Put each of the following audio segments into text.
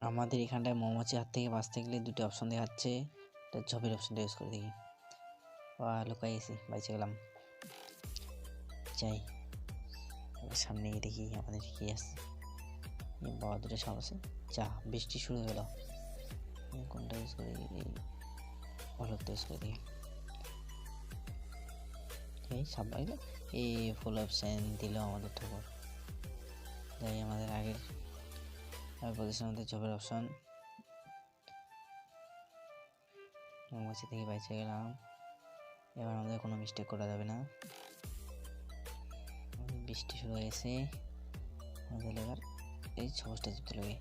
আমাদের এখানটায় মৌমাছির হাত থেকে বাঁচতে গেলে দুটো অপশন দেখাচ্ছে। একটা ঝোপের অপশনটা ইউজ করে দেখি। বা লুকাই গেছি বাইচে গেলাম। যাই। সামনে গিয়ে দেখি আমাদের কি আসছে বাবা, দুটো সাপ আছে। যা, বৃষ্টি শুরু আমি কোনটা ইউজ করি হলুদটা ইউজ করে দেখি। এই সাপ লাগল এই ফুল অপশন দিল আমাদের ঠাকুর। যাই, আমাদের আগের বলেছিলাম আমাদের জবের অপশন মৌমাছি থেকে বেঁচে গেলাম এবার আমাদের কোনো মিস্টেক করা যাবে না বৃষ্টি শুরু হয়েছে আমাদের এবার এই সবুজটা জিততে লাগে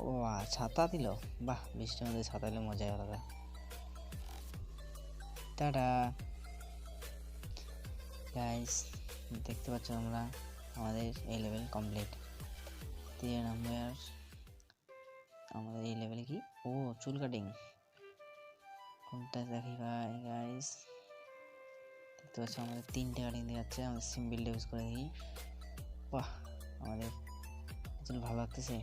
ও ছাতা দিল বাহ বৃষ্টির মধ্যে ছাতা দিলে মজাই আলাদা টাটা গাইস দেখতে পাচ্ছ আমরা আমাদের এই লেভেল কমপ্লিট তিন নাম্বার। আমাদের এই লেভেলে কি? ও, চুল কাটিং কোনটা দেখি ভাই গাইস দেখতে পাচ্ছ আমাদের তিনটে কাটিং দেখাচ্ছে, আমাদের সিম্পল ইউজ করে দেখি। বাহ, আমাদের চুল ভালো লাগতেছে।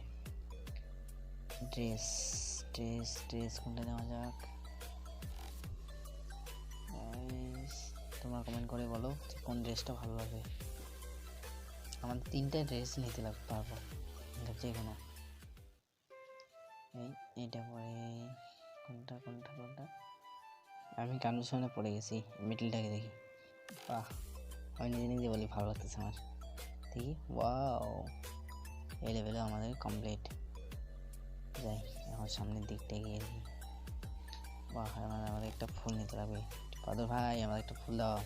ড্রেস ড্রেস ড্রেস কোনটা নেওয়া যাক? তোমরা কমেন্ট করে বলো যে কোন ড্রেসটা ভালো লাগে। আমাদের তিনটে ড্রেস নিতে লাগবে পারব যে কোনো এই এটা পরে কোনটা কোনটা কোনটা? আমি কন্ডিশনে পড়ে গেছি, মিডলটাকে দেখি। বাহ, আমি নিজে নিজে বলি ভালো লাগতেছে আমার। দেখি, ওয়াও, এই লেভেলে আমাদের কমপ্লিট যাই, এখন সামনের দিকটা গিয়ে দেখি। বাহ আমার আমাদের একটা ফুল নিতে লাগবে পাদর ভাই আমার একটা ফুল দাও।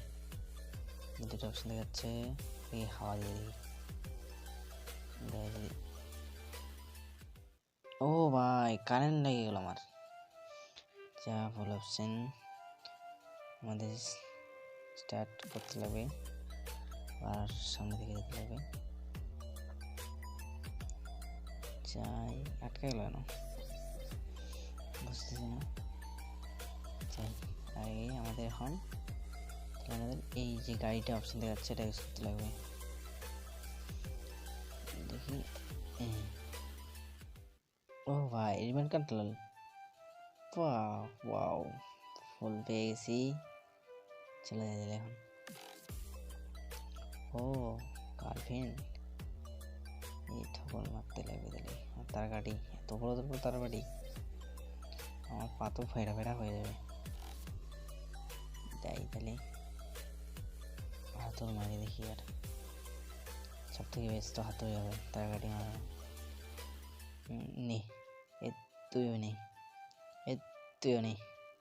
দুটো অপশন দেখাচ্ছে এই হাওয়া দিয়ে দেখি। ও ভাই কারেন্ট লেগে গেল আমার। যা ফুল অপশন আমাদের স্টার্ট করতে লাগবে, আর সামনে দিকে যেতে লাগবে। যাই, আটকে গেল কেন? বুঝতেছি না। যাই, আগে আমাদের এখন আমাদের এই যে গাড়িটা অপশন দেখাচ্ছে এটা ইউজ করতে লাগবে। দেখি। ও ভাই রিবেন কাটলাল ওয়াও ওয়াও ফুল পেয়ে গেছি চলে যাই এখন ও গার্লফ্রেন্ড এই ঠকল মারতে লাগবে তাহলে তার গাড়ি এত বড় তো তার বাড়ি আমার পা ফেরা ফেরা হয়ে যাবে যাই তাহলে হাতুর মারি দেখি আর সব থেকে বেস্ট হাতুড়ি হবে তার গাড়ি মারা তুইও নে এ তুইও নে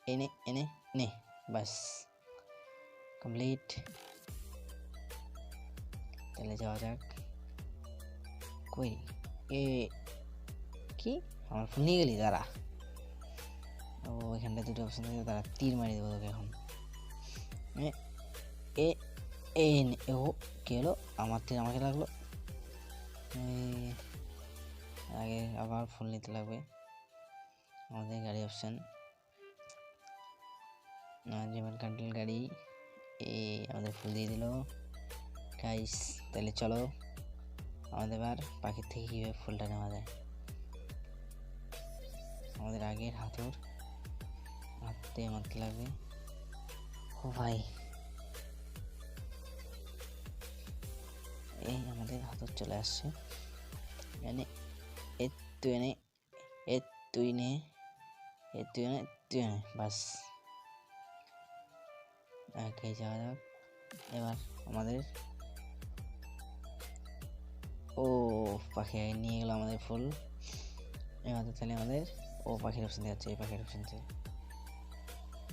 এনে এনে নে বাস কমপ্লিট তাহলে যাওয়া যাক কই এ কি আমার ফোন নিয়ে গেলি দাঁড়া ও এখানটা দুটো অপশন থাকে দাঁড়া তীর মারি দেবো তোকে এখন এ এ ও কি হলো আমার তীর আমাকে লাগল আগে আবার ফুল নিতে লাগবে আমাদের গাড়ি অপশন যেমন কান্ট্রিল গাড়ি এই আমাদের ফুল দিয়ে দিল। গাইস তাহলে চলো, আমাদের এবার পাখির থেকে কীভাবে ফুলটা নেওয়া যায়। আমাদের আগের হাতুর হাতে মারতে লাগবে। ও ভাই। এই আমাদের হাতুর চলে আসছে। এনে এ তুই এনে এ তুই নে। এ তুই এনে তুই এনে বাস আগে যাওয়া যাক এবার আমাদের ও পাখি নিয়ে গেল আমাদের ফুল এবার তাহলে আমাদের ও পাখির অপশন দেখাচ্ছে এই পাখির অপশন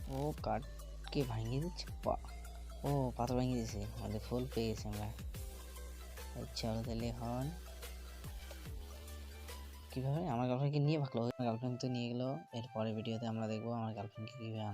ও কাঠকে ভাঙিয়ে দিচ্ছে বাহ! ও পাথর ভাঙিয়ে দিয়েছে আমাদের ফুল পেয়ে গেছি আমরা চলো তাহলে এখন কীভাবে? আমার গার্লফ্রেন্ডকে নিয়ে ভাগলো আমার গার্লফ্রেন্ড তো নিয়ে গেলো এরপরে ভিডিওতে আমরা দেখব আমার গার্লফ্রেন্ডকে কীভাবে আনা